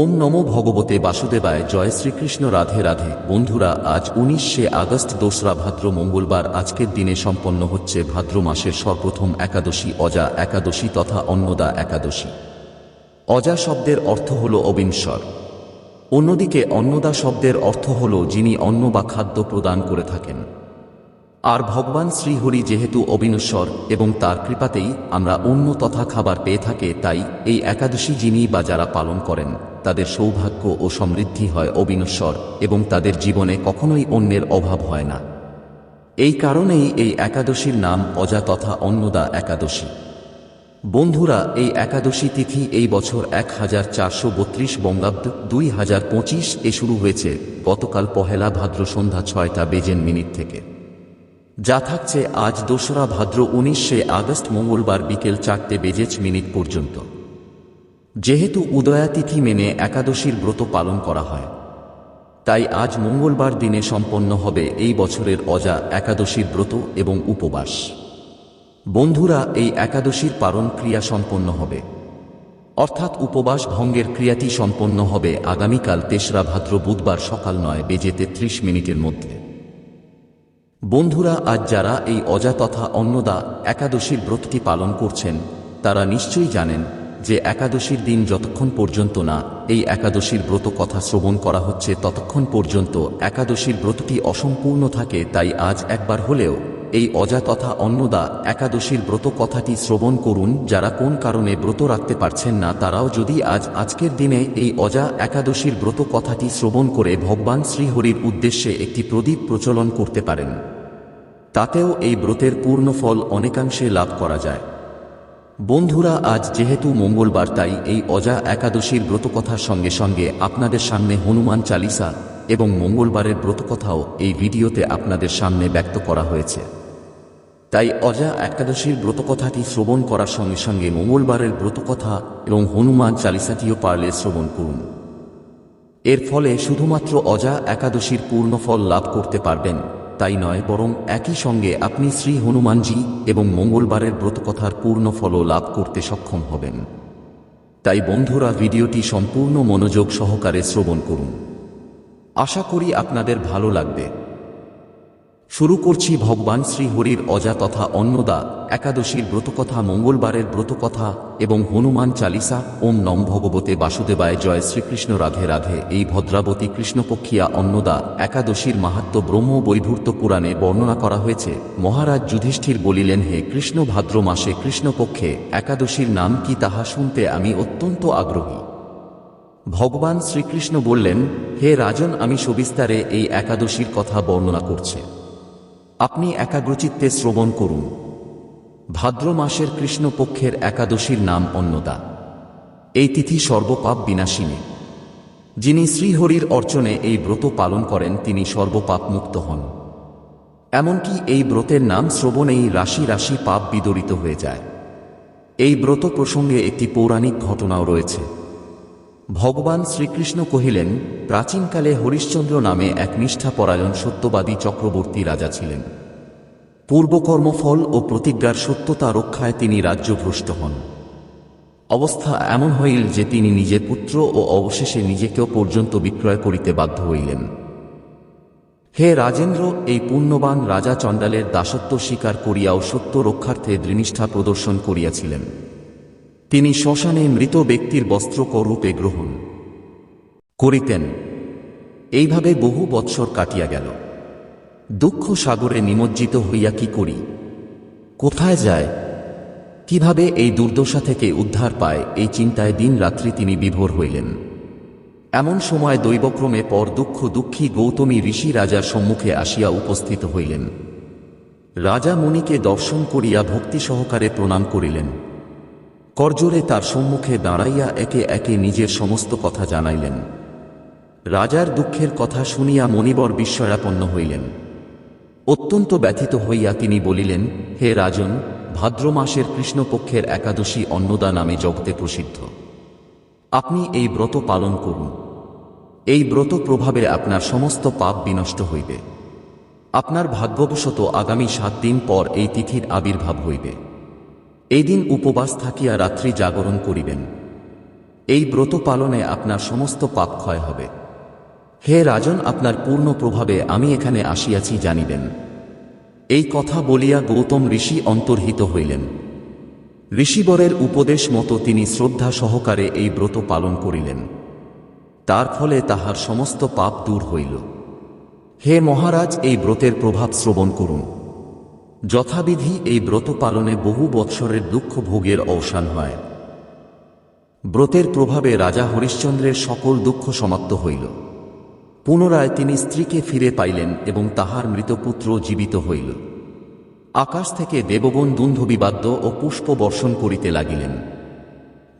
ওম নমো ভগবতে বাসুদেবায় জয় শ্রীকৃষ্ণ রাধে রাধে। বন্ধুরা, আজ উনিশে আগস্ট দোসরা ভাদ্র মঙ্গলবার আজকের দিনে সম্পন্ন হচ্ছে ভাদ্র মাসের সর্বপ্রথম একাদশী, অজা একাদশী তথা অন্নদা একাদশী। অজা শব্দের অর্থ হল অবিনশ্বর। অন্যদিকে অন্নদা শব্দের অর্থ হল যিনি অন্ন বা খাদ্য প্রদান করে থাকেন। আর ভগবান শ্রীহরি যেহেতু অবিনশ্বর এবং তার কৃপাতেই আমরা অন্য তথা খাবার পেয়ে থাকে, তাই এই একাদশী যিনি বা যারা পালন করেন, তাদের সৌভাগ্য ও সমৃদ্ধি হয় অবিনশ্বর এবং তাদের জীবনে কখনোই অন্যের অভাব হয় না। এই কারণেই এই একাদশীর নাম অজা তথা অন্নদা একাদশী। বন্ধুরা, এই একাদশী তিথি এই বছর এক হাজার চারশো বত্রিশ বঙ্গাব্দ দুই হাজার পঁচিশ এ শুরু হয়েছে। গতকাল পহেলা ভাদ্র সন্ধ্যা ছয়টা বেজেন মিনিট থেকে। যা থাকছে আজ দোসরা ভাদ্র উনিশে আগস্ট মঙ্গলবার বিকেল চারটে বেজেছ মিনিট পর্যন্ত। যেহেতু উদয়াতিথি মেনে একাদশীর ব্রত পালন করা হয়, তাই আজ মঙ্গলবার দিনে সম্পন্ন হবে এই বছরের অজা একাদশীর ব্রত এবং উপবাস। বন্ধুরা, এই একাদশীর পালন ক্রিয়া সম্পন্ন হবে। অর্থাৎ উপবাস ভঙ্গের ক্রিয়াটি সম্পন্ন হবে আগামীকাল তেসরা ভাদ্র বুধবার সকাল নয় বেজে তেত্রিশ মিনিটের মধ্যে। বন্ধুরা, আজ যারা এই অজা তথা অন্নদা একাদশীর ব্রতটি পালন করছেন, তারা নিশ্চয়ই জানেন যে একাদশীর দিন যতক্ষণ পর্যন্ত না এই একাদশীর ব্রত কথা শ্রবণ করা হচ্ছে, ততক্ষণ পর্যন্ত একাদশীর ব্রতটি অসম্পূর্ণ থাকে। তাই আজ একবার হলেও এই অজা তথা অন্নদা একাদশীর ব্রত কথাটি শ্রবণ করুন। যারা কোন কারণে ব্রত রাখতে পারছেন না, তারাও যদি আজ আজকের দিনে এই অজা একাদশীর ব্রত কথাটি শ্রবণ করে ভগবান শ্রীহরির উদ্দেশ্যে একটি প্রদীপ প্রচলন করতে পারেন। তাতেও এই ব্রতের পূর্ণ ফল অনেকাংশে লাভ করা যায়। বন্ধুরা, আজ যেহেতু মঙ্গলবার, তাই এই অজা একাদশীর ব্রতকথার সঙ্গে সঙ্গে আপনাদের সামনে হনুমান চালিসা এবং মঙ্গলবারের ব্রতকথাও এই ভিডিওতে আপনাদের সামনে ব্যক্ত করা হয়েছে। তাই অজা একাদশীর ব্রতকথাটি শ্রবণ করার সঙ্গে সঙ্গে মঙ্গলবারের ব্রতকথা এবং হনুমান চালিসাটিও পারলে শ্রবণ করুন। এর ফলে শুধুমাত্র অজা একাদশীর পূর্ণ ফল লাভ করতে পারবেন। তাই নয়, বরং একই সঙ্গে আপনি শ্রী হনুমানজি এবং মঙ্গলবারের ব্রতকথার পূর্ণ ফল লাভ করতে সক্ষম হবেন। তাই বন্ধুরা, ভিডিওটি সম্পূর্ণ মনোযোগ সহকারে শ্রবণ করুন। আশা করি আপনাদের ভালো লাগবে। শুরু করছি ভগবান শ্রীহরির অজা তথা অন্নদা, একাদশীর ব্রতকথা, মঙ্গলবারের ব্রতকথা এবং হনুমান চালিসা, ওম নম ভগবতে বাসুদেবায় জয় শ্রীকৃষ্ণ, রাধে রাধে। এই ভদ্রাবতী কৃষ্ণপক্ষিয়া অন্নদা, একাদশীর মাহাত্ম ব্রহ্ম বৈভূর্ত পুরাণে বর্ণনা করা হয়েছে। মহারাজ যুধিষ্ঠির বলিলেন, হে কৃষ্ণ ভাদ্র মাসে কৃষ্ণপক্ষে একাদশীর নাম কি তাহা শুনতে আমি অত্যন্ত আগ্রহী। ভগবান শ্রীকৃষ্ণ বললেন, হে রাজন, আমি সবিস্তারে এই একাদশীর কথা বর্ণনা করছে। আপনি একাগ্রচিত্তে শ্রবণ করুন। ভাদ্র মাসের কৃষ্ণপক্ষের একাদশীর নাম অন্নদা। এই তিথি সর্বপাপ বিনাশিনী। যিনি শ্রীহরির অর্চনে এই ব্রত পালন করেন, তিনি সর্বপাপ মুক্ত হন। এমনকি এই ব্রতের নাম শ্রবণেই রাশি রাশি পাপ বিদরিত হয়ে যায়। এই ব্রত প্রসঙ্গে একটি পৌরাণিক ঘটনাও রয়েছে। ভগবান শ্রীকৃষ্ণ কহিলেন, প্রাচীনকালে হরিশ্চন্দ্র নামে এক নিষ্ঠাপরায়ণ সত্যবাদী চক্রবর্তী রাজা ছিলেন। পূর্বকর্মফল ও প্রতিজ্ঞার সত্যতা রক্ষায় তিনি রাজ্যভ্রষ্ট হন। অবস্থা এমন হইল যে তিনি নিজের পুত্র ও অবশেষে নিজেকেও পর্যন্ত বিক্রয় করিতে বাধ্য হইলেন। হে রাজেন্দ্র, এই পুণ্যবান রাজা চণ্ডালের দাসত্ব স্বীকার করিয়াও সত্য রক্ষার্থে দৃনিষ্ঠা প্রদর্শন করিয়াছিলেন। তিনি শ্মশানে মৃত ব্যক্তির বস্ত্রকরূপে গ্রহণ করিতেন। এইভাবে বহু বৎসর কাটিয়া গেল। দুঃখ সাগরে নিমজ্জিত হইয়া কি করি? কোথায় যায়? কীভাবে এই দুর্দশা থেকে উদ্ধার পায়? এই চিন্তায় দিন রাত্রি তিনি বিভোর হইলেন। এমন সময় দৈবক্রমে পর দুঃখ দুঃখী গৌতমী ঋষি রাজার সম্মুখে আসিয়া উপস্থিত হইলেন। রাজা মুনিকে দর্শন করিয়া ভক্তি সহকারে প্রণাম করিলেন। করজোরে তার সম্মুখে দাঁড়াইয়া একে একে নিজের সমস্ত কথা জানাইলেন। রাজার দুঃখের কথা শুনিয়া মণিবর বিস্ময়াপন্ন হইলেন। অত্যন্ত ব্যথিত হইয়া তিনি বলিলেন, হে রাজন, ভাদ্র মাসের কৃষ্ণপক্ষের একাদশী অন্নদা নামে জগতে প্রসিদ্ধ। আপনি এই ব্রত পালন করুন। এই ব্রত প্রভাবে আপনার সমস্ত পাপ বিনষ্ট হইবে। আপনার ভাগ্যবশত আগামী সাত দিন পর এই তিথির আবির্ভাব হইবে। এই দিন উপবাস থাকিয়া রাত্রি জাগরণ করিবেন। এই ব্রত পালনে আপনার সমস্ত পাপ ক্ষয় হবে। হে রাজন, আপনার পূর্ণ প্রভাবে আমি এখানে আসিয়াছি জানিবেন। এই কথা বলিয়া গৌতম ঋষি অন্তর্হিত হইলেন। ঋষিবরের উপদেশ মতো তিনি শ্রদ্ধা সহকারে এই ব্রত পালন করিলেন। তার ফলে তাহার সমস্ত পাপ দূর হইল। হে মহারাজ, এই ব্রতের প্রভাব শ্রবণ করুন। যথাবিধি এই ব্রত পালনে বহু বৎসরের দুঃখ ভোগের অবসান হয়। ব্রতের প্রভাবে রাজা হরিশ্চন্দ্রের সকল দুঃখ সমাপ্ত হইল। পুনরায় তিনি স্ত্রীকে ফিরে পাইলেন এবং তাহার মৃতপুত্র জীবিত হইল। আকাশ থেকে দেবগণ দুন্ধবিবাদ্য ও পুষ্প বর্ষণ করিতে লাগিলেন।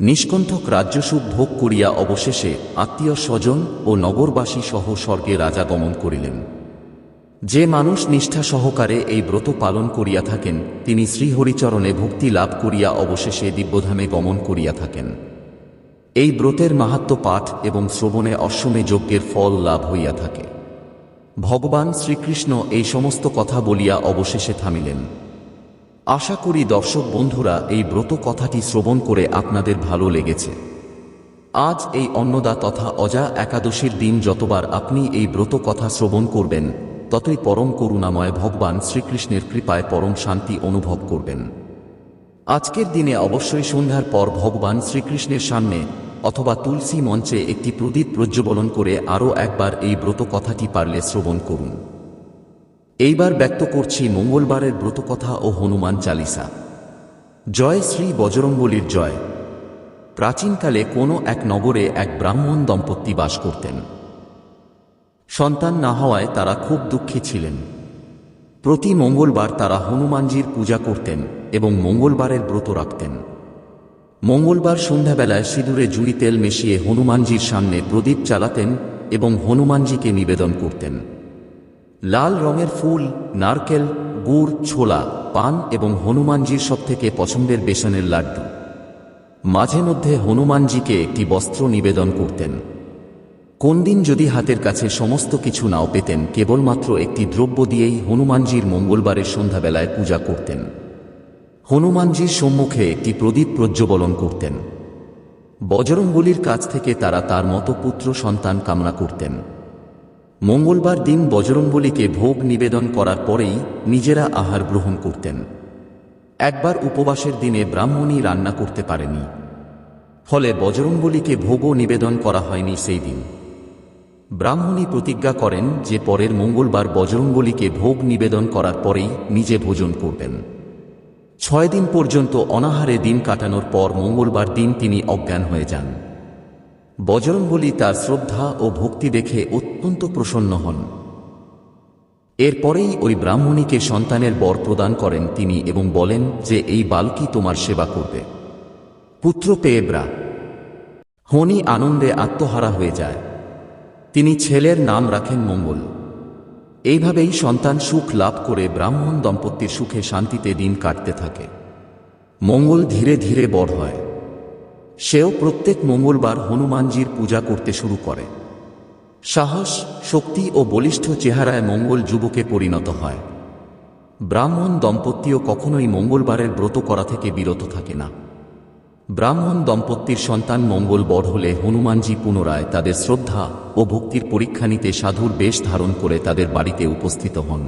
নিষ্কণ্ঠক রাজ্যসুখ ভোগ করিয়া অবশেষে আত্মীয় স্বজন ও নগরবাসী সহ স্বর্গে রাজা গমন করিলেন। যে মানুষ নিষ্ঠা সহকারে এই ব্রত পালন করিয়া থাকেন, তিনি শ্রীহরিচরণে ভক্তি লাভ করিয়া অবশেষে দিব্যধামে গমন করিয়া থাকেন। এই ব্রতের মাহাত্ম পাঠ এবং শ্রবণে অশ্বমে যজ্ঞের ফল লাভ হইয়া থাকে। ভগবান শ্রীকৃষ্ণ এই সমস্ত কথা বলিয়া অবশেষে থামিলেন। আশা করি দর্শক বন্ধুরা, এই ব্রত কথাটি শ্রবণ করে আপনাদের ভালো লেগেছে। আজ এই অন্নদা তথা অজা একাদশীর দিন যতবার আপনি এই ব্রত কথা শ্রবণ করবেন ততই পরম করুণাময় ভগবান শ্রীকৃষ্ণের কৃপায় পরম শান্তি অনুভব করবেন। আজকের দিনে অবশ্যই সন্ধ্যার পর ভগবান শ্রীকৃষ্ণের সামনে অথবা তুলসী মঞ্চে একটি প্রদীপ প্রজ্বলন করে আরও একবার এই ব্রত কথাটি পারলে শ্রবণ করুন। এইবার ব্যক্ত করছি মঙ্গলবারের ব্রতকথা ও হনুমান চালিসা। জয় শ্রী বজরঙ্গলির জয়। প্রাচীনকালে কোনো এক নগরে এক ব্রাহ্মণ দম্পতি বাস করতেন। সন্তান না হওয়ায় তারা খুব দুঃখী ছিলেন। প্রতি মঙ্গলবার তারা হনুমানজির পূজা করতেন এবং মঙ্গলবারের ব্রত রাখতেন। মঙ্গলবার সন্ধ্যাবেলায় সিঁদুরে জুড়ি তেল মিশিয়ে হনুমানজির সামনে প্রদীপ চালাতেন এবং হনুমানজিকে নিবেদন করতেন। লাল রঙের ফুল, নারকেল, গুড়, ছোলা, পান এবং হনুমানজির সবথেকে পছন্দের বেসনের লাড্ডু। মাঝে মধ্যে হনুমানজিকে একটি বস্ত্র নিবেদন করতেন। কোন দিন যদি হাতের কাছে সমস্ত কিছু নাও পেতেন, কেবলমাত্র একটি দ্রব্য দিয়েই হনুমানজির মঙ্গলবারের সন্ধ্যাবেলায় পূজা করতেন। হনুমানজির সম্মুখে একটি প্রদীপ প্রজ্বলন করতেন। বজরঙ্গলির কাছ থেকে তারা তার মতো পুত্র সন্তান কামনা করতেন। মঙ্গলবার দিন বজরঙ্গলিকে ভোগ নিবেদন করার পরেই নিজেরা আহার গ্রহণ করতেন। একবার উপবাসের দিনে ব্রাহ্মণী রান্না করতে পারেনি। ফলে বজরঙ্গলিকে ভোগও নিবেদন করা হয়নি সেই দিন। ব্রাহ্মণী প্রতিজ্ঞা করেন যে পরের মঙ্গলবার বজরঙ্গলিকে ভোগ নিবেদন করার পরেই নিজে ভোজন করবেন। ছয় দিন পর্যন্ত অনাহারে দিন কাটানোর পর মঙ্গলবার দিন তিনি অজ্ঞান হয়ে যান। বজরঙ্গলী তার শ্রদ্ধা ও ভক্তি দেখে অত্যন্ত প্রসন্ন হন। এরপরেই ওই ব্রাহ্মণীকে সন্তানের বর প্রদান করেন তিনি এবং বলেন যে, এই বালকি তোমার সেবা করবে। পুত্র পেয়ে ব্রা হনি আনন্দে আত্মহারা হয়ে যায়। তিনি ছেলের নাম রাখেন মঙ্গল। এইভাবেই সন্তান সুখ লাভ করে ব্রাহ্মণ দম্পতির সুখে শান্তিতে দিন কাটতে থাকে। মঙ্গল ধীরে ধীরে বড় হয়। সেও প্রত্যেক মঙ্গলবার হনুমানজির পূজা করতে শুরু করে। সাহস, শক্তি ও বলিষ্ঠ চেহারায় মঙ্গল যুবকে পরিণত হয়। ব্রাহ্মণ দম্পতিও কখনোই মঙ্গলবারের ব্রত করা থেকে বিরত থাকে না। ব্রাহ্মণ দম্পতির সন্তান মঙ্গল বড় হলে হনুমানজি পুনরায় তাদের শ্রদ্ধা ও ভক্তির পরীক্ষা নিতে সাধুর বেশ ধারণ করে তাদের বাড়িতে উপস্থিত হন।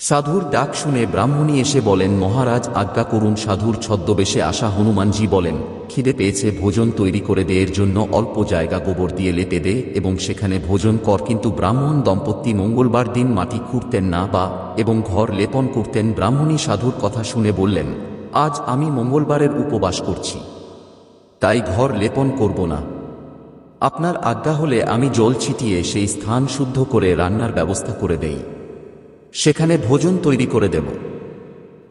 সাধুর ডাক শুনে ব্রাহ্মণী এসে বলেন, মহারাজ, আজ্ঞা করুন, সাধুর ছদ্মবেশে আসা হনুমানজি বলেন, খিদে পেয়েছে, ভোজন তৈরি করে দে, এর জন্য অল্প জায়গা গোবর দিয়ে লেপে দে এবং সেখানে ভোজন কর, কিন্তু ব্রাহ্মণ দম্পতি মঙ্গলবার দিন মাটি খুঁড়তেন না বা, এবং ঘর লেপন করতেন। ব্রাহ্মণী সাধুর কথা শুনে বললেন আজ আমি মঙ্গলবারের উপবাস করছি। তাই ঘর লেপন করব না। আপনার আজ্ঞা হলে আমি জল ছিটিয়ে সেই স্থান শুদ্ধ করে রান্নার ব্যবস্থা করে দেই। সেখানে ভোজন তৈরি করে দেব।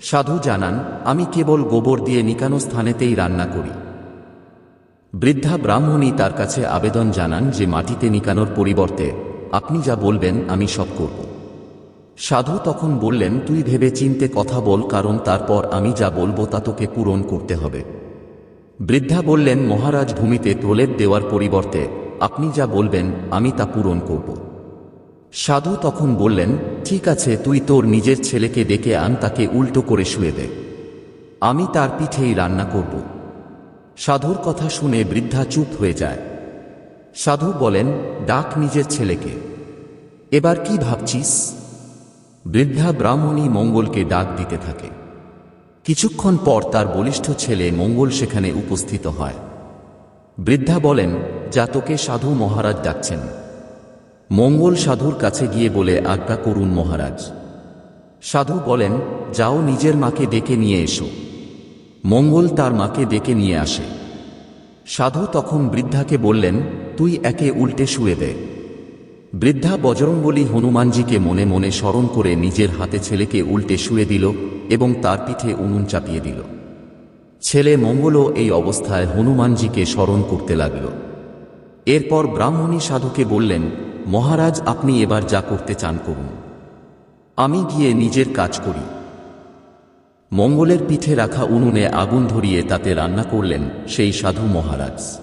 সাধু জানান, আমি কেবল গোবর দিয়ে নিকানো স্থানেতেই রান্না করি। বৃদ্ধা ব্রাহ্মণী তার কাছে আবেদন জানান যে মাটিতে নিকানোর পরিবর্তে আপনি যা বলবেন আমি সব করব। সাধু তখন বললেন, তুই ভেবে চিনতে কথা বল, কারণ তারপর আমি যা বলব তা তোকে পূরণ করতে হবে। বৃদ্ধা বললেন, মহারাজ ভূমিতে প্রলেপ দেওয়ার পরিবর্তে আপনি যা বলবেন, আমি তা পূরণ করব। সাধু তখন বললেন, ঠিক আছে, তুই তোর নিজের ছেলেকে ডেকে আন, তাকে উল্টো করে শুয়ে দে। আমি তার পিঠেই রান্না করব। সাধুর কথা শুনে বৃদ্ধা চুপ হয়ে যায়। সাধু বলেন, ডাক নিজের ছেলেকে। এবার কি ভাবছিস? বৃদ্ধা ব্রাহ্মণী মঙ্গলকে ডাক দিতে থাকে। কিছুক্ষণ পর তার বলিষ্ঠ ছেলে মঙ্গল সেখানে উপস্থিত হয়। বৃদ্ধা বলেন, যা তোকে সাধু মহারাজ ডাকছেন। মঙ্গল সাধুর কাছে গিয়ে বলে, আজ্ঞা করুন মহারাজ। সাধু বলেন, যাও নিজের মাকে ডেকে নিয়ে এসো। মঙ্গল তার মাকে ডেকে নিয়ে আসে। সাধু তখন বৃদ্ধাকে বললেন, তুই একে উল্টে শুয়ে দে। বৃদ্ধা বজরঙ্গলী হনুমানজিকে মনে মনে স্মরণ করে নিজের হাতে ছেলেকে উল্টে শুয়ে দিল এবং তার পিঠে উনুন চাপিয়ে দিল। ছেলে মঙ্গলও এই অবস্থায় হনুমানজিকে স্মরণ করতে লাগল। এরপর ব্রাহ্মণী সাধুকে বললেন, মহারাজ, আপনি এবার যা করতে চান করুন। আমি গিয়ে নিজের কাজ করি। মঙ্গলের পিঠে রাখা উনুনে আগুন ধরিয়ে তাতে রান্না করলেন সেই সাধু মহারাজ।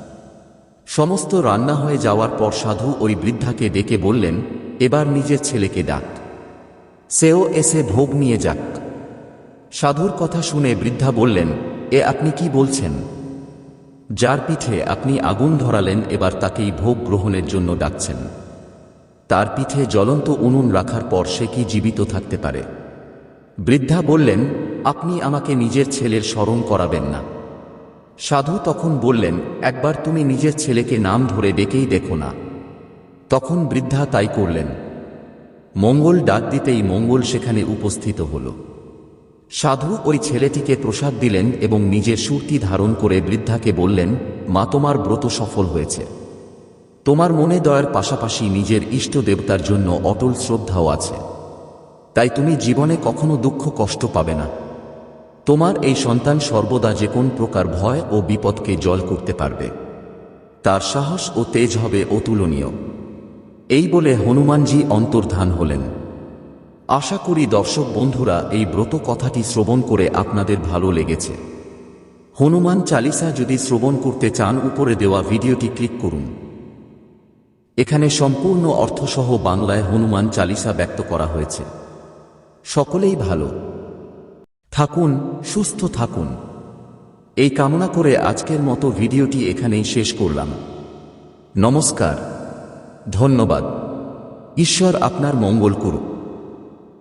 সমস্ত রান্না হয়ে যাওয়ার পর সাধু ওই বৃদ্ধাকে ডেকে বললেন, এবার নিজের ছেলেকে ডাক। সেও এসে ভোগ নিয়ে যাক। সাধুর কথা শুনে বৃদ্ধা বললেন, এ আপনি কি বলছেন? যার পিঠে আপনি আগুন ধরালেন, এবার তাকেই ভোগ গ্রহণের জন্য ডাকছেন। তার পিঠে জ্বলন্ত উনুন রাখার পর সে কি জীবিত থাকতে পারে? বৃদ্ধা বললেন, আপনি আমাকে নিজের ছেলের স্মরণ করাবেন না। সাধু তখন বললেন, একবার তুমি নিজের ছেলেকে নাম ধরে ডেকেই দেখো না। তখন বৃদ্ধা তাই করলেন। মঙ্গল ডাক দিতেই মঙ্গল সেখানে উপস্থিত হল। সাধু ওই ছেলেটিকে প্রসাদ দিলেন এবং নিজের সুরটি ধারণ করে বৃদ্ধাকে বললেন, মা, তোমার ব্রত সফল হয়েছে। তোমার মনে দয়ার পাশাপাশি নিজের ইষ্ট দেবতার জন্য অটল শ্রদ্ধাও আছে। তাই তুমি জীবনে কখনো দুঃখ কষ্ট পাবে না। তোমার এই সন্তান সর্বদা যে কোন প্রকার ভয় ও বিপদকে জল করতে পারবে। তার সাহস ও তেজ হবে অতুলনীয়। এই বলে হনুমানজি অন্তর্ধান হলেন। আশা করি দর্শক বন্ধুরা, এই ব্রত কথাটি শ্রবণ করে আপনাদের ভালো লেগেছে। হনুমান চালিসা যদি শ্রবণ করতে চান, উপরে দেওয়া ভিডিওটি ক্লিক করুন। এখানে সম্পূর্ণ অর্থসহ বাংলায় হনুমান চালিসা ব্যক্ত করা হয়েছে। সকলেই ভালো। থাকুন, সুস্থ থাকুন। এই কামনা করে আজকের মতো ভিডিওটি এখানেই শেষ করলাম। নমস্কার, ধন্যবাদ। ঈশ্বর আপনার মঙ্গল করুক।